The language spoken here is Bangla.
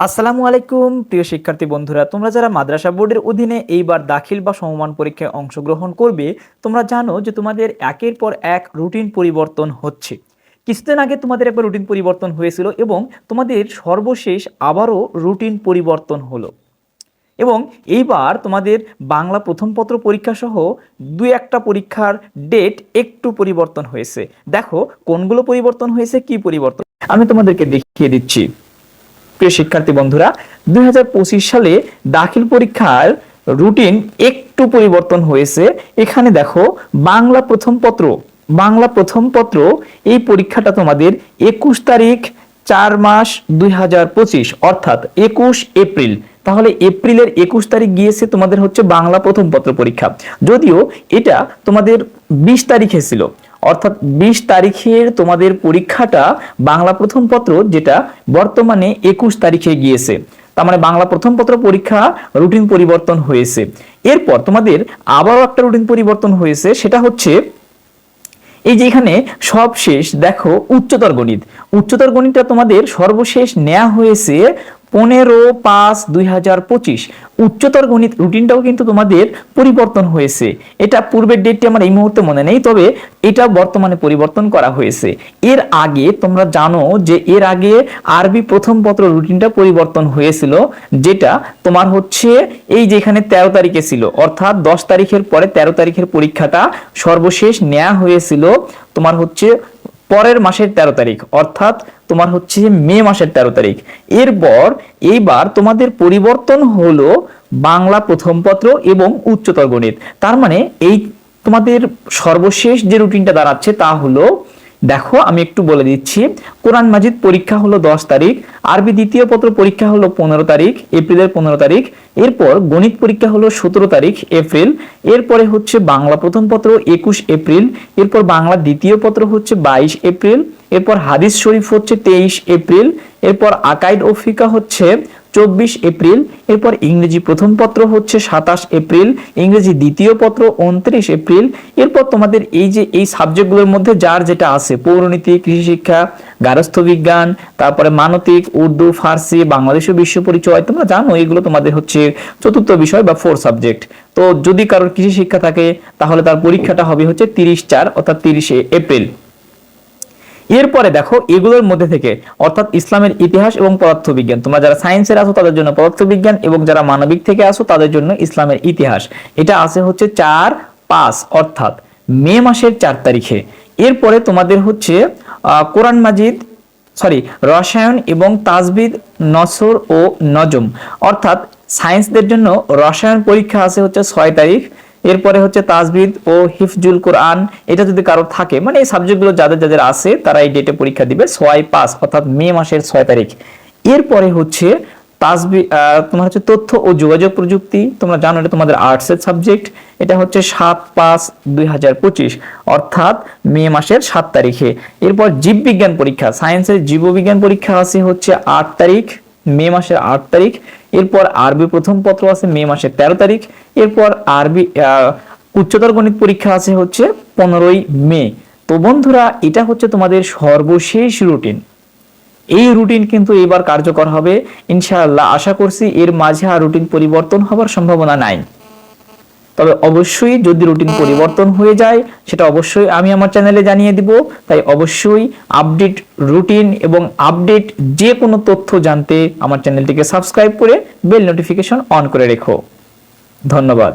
আসসালামু আলাইকুম, প্রিয় শিক্ষার্থী বন্ধুরা। তোমরা যারা মাদ্রাসা বোর্ডের অধীনে এইবার দাখিল বা সমমান পরীক্ষায় অংশগ্রহণ করবে, তোমরা জানো যে তোমাদের একের পর এক রুটিন পরিবর্তন হচ্ছে। কিছুদিন আগে তোমাদের একবার রুটিন পরিবর্তন হয়েছিল এবং তোমাদের সর্বশেষ আবারও রুটিন পরিবর্তন হলো। এবং এইবার তোমাদের বাংলা প্রথম পত্র পরীক্ষা সহ দুই একটা পরীক্ষার ডেট একটু পরিবর্তন হয়েছে। দেখো, কোনগুলো পরিবর্তন হয়েছে, কি পরিবর্তন? আমি তোমাদেরকে দেখিয়ে দিচ্ছি। প্রিয় শিক্ষার্থী বন্ধুরা, দুই হাজার পঁচিশ সালে দাখিল পরীক্ষার রুটিন একটু পরিবর্তন হয়েছে। এখানে দেখো, বাংলা প্রথম পত্র, বাংলা প্রথম পত্র, এই পরীক্ষাটা তোমাদের একুশ তারিখ চার মাস দুই হাজার পঁচিশ, অর্থাৎ একুশ এপ্রিল। তাহলে এপ্রিলের একুশ তারিখ গিয়েছে তোমাদের হচ্ছে বাংলা প্রথম পত্র পরীক্ষা। যদিও এটা তোমাদের বিশ তারিখে ছিল। অর্থাৎ বিশ তারিখের তোমাদের পরীক্ষাটা বাংলা প্রথম পত্র যেটা বর্তমানে একুশ তারিখে গিয়েছে। তার মানে বাংলা প্রথম পত্র পরীক্ষা রুটিন পরিবর্তন হয়েছে। এরপর তোমাদের আবারও একটা রুটিন পরিবর্তন হয়েছে, সেটা হচ্ছে এই যে এখানে সব শেষ দেখো উচ্চতর গণিত। উচ্চতর গণিতটা তোমাদের সর্বশেষ নেওয়া হয়েছে পনেরো পাঁচ দুই হাজার পঁচিশ। উচ্চতর গণিত রুটিনটাও কিন্তু তোমাদের পরিবর্তন হয়েছে। এটা পূর্বের ডেটটি আমার এই মুহূর্তে মনে নেই, তবে এটা বর্তমানে পরিবর্তন করা হয়েছে। এর আগে তোমরা জানো যে এর আগে আরবি প্রথম পত্র রুটিনটা পরিবর্তন হয়েছিল, যেটা তোমার হচ্ছে এই যে এখানে তেরো তারিখে ছিল, অর্থাৎ দশ তারিখের পরে তেরো তারিখের পরীক্ষাটা সর্বশেষ নেওয়া হয়েছিল তোমার হচ্ছে পরের মাসের তেরো তারিখ, অর্থাৎ তোমার হচ্ছে মে মাসের তেরো তারিখ। এরপর এইবার তোমাদের পরিবর্তন হলো বাংলা প্রথম পত্র এবং উচ্চতর গণিত। তার মানে এই তোমাদের সর্বশেষ যে রুটিনটা দাঁড়াচ্ছে তা হলো দেখো, আমি একটু বলে দিচ্ছি। কোরআন মাজিদ পরীক্ষা হলো দশ তারিখ, আরবি দ্বিতীয় পত্র পরীক্ষা হলো পনেরো তারিখ, এপ্রিলের পনেরো তারিখ, এরপর গণিত পরীক্ষা হলো সতেরো তারিখ, এপ্রিল, এরপরে হচ্ছে বাংলা প্রথম পত্র একুশ এপ্রিল, এরপর বাংলা দ্বিতীয় পত্র হচ্ছে বাইশ এপ্রিল, এরপর হাদিস শরীফ হচ্ছে তেইশ এপ্রিল, এরপর আকাইড ও ফিকা হচ্ছে চব্বিশ এপ্রিল, এরপর ইংরেজি প্রথম পত্র হচ্ছে সাতাশ এপ্রিল, ইংরেজি দ্বিতীয় পত্র উনত্রিশ এপ্রিল। এরপর তোমাদের এই যে এই সাবজেক্টগুলোর মধ্যে যার যেটা আছে, পৌরনীতি, কৃষি শিক্ষা, গারস্থ বিজ্ঞান, তারপরে মানতিক, উর্দু, ফার্সি বাংলাদেশের বিশ্ব পরিচয়, তোমরা জানো এগুলো তোমাদের হচ্ছে চতুর্থ বিষয় বা ফোর সাবজেক্ট তো যদি কারোর কৃষি শিক্ষা থাকে, তাহলে তার পরীক্ষাটা হবে হচ্ছে তিরিশ চার, অর্থাৎ তিরিশে এপ্রিল। এরপরে দেখো, এগুলোর মধ্যে থেকে, অর্থাৎ ইসলামের ইতিহাস এবং পদার্থবিজ্ঞান, তোমরা যারা সায়েন্সের আসো তাদের জন্য পদার্থবিজ্ঞান এবং যারা মানবিক থেকে আসো তাদের জন্য ইসলামের ইতিহাস। এটা আছে হচ্ছে চার পাঁচ, অর্থাৎ মে মাসের চার তারিখে। এরপরে তোমাদের হচ্ছে কোরআন মাজিদ, সরি, রসায়ন এবং তাজবিদ, নসর ও নজম। অর্থাৎ সায়েন্সদের জন্য রসায়ন পরীক্ষা আছে হচ্ছে ছয় তারিখ। এরপরে হচ্ছে তাজবিদ ও হিফজুল কোরআন, এটা যদি কারও থাকে মানে এই সাবজেক্টগুলো যাদের যাদের আছে, তারা এই ডেটে পরীক্ষা দিবে, ছয় পাঁচ, অর্থাৎ মে মাসের ছয় তারিখ। এরপরে হচ্ছে তাজবি তোমার হচ্ছে তথ্য ও যোগাযোগ প্রযুক্তি, তোমরা জানো এটা তোমাদের আর্টসের সাবজেক্ট এটা হচ্ছে সাত পাঁচ দুই হাজার পঁচিশ, অর্থাৎ মে মাসের সাত তারিখে। এরপর জীববিজ্ঞান পরীক্ষা সায়েন্সের জীববিজ্ঞান পরীক্ষা আছে হচ্ছে আট তারিখ। মে মাসের আট তারিখ, এরপর আরবি প্রথম পত্র আছে মে মাসের তেরো তারিখ, এরপর আরবি উচ্চতর গণিত পরীক্ষা আছে হচ্ছে পনেরোই মে। তো বন্ধুরা, এটা হচ্ছে তোমাদের সর্বশেষ রুটিন এই রুটিন কিন্তু এবার কার্যকর হবে। ইনশাআল্লাহ, আশা করছি এর মাঝে আর রুটিন পরিবর্তন হবার সম্ভাবনা নাই। তবে অবশ্যই যদি রুটিন পরিবর্তন হয়ে যায়, সেটা অবশ্যই আমি আমার চ্যানেলে জানিয়ে দিব। তাই অবশ্যই আপডেট রুটিন এবং আপডেট যে কোনো তথ্য জানতে আমার চ্যানেলটিকে সাবস্ক্রাইব করে বেল নোটিফিকেশন অন করে রেখো। ধন্যবাদ।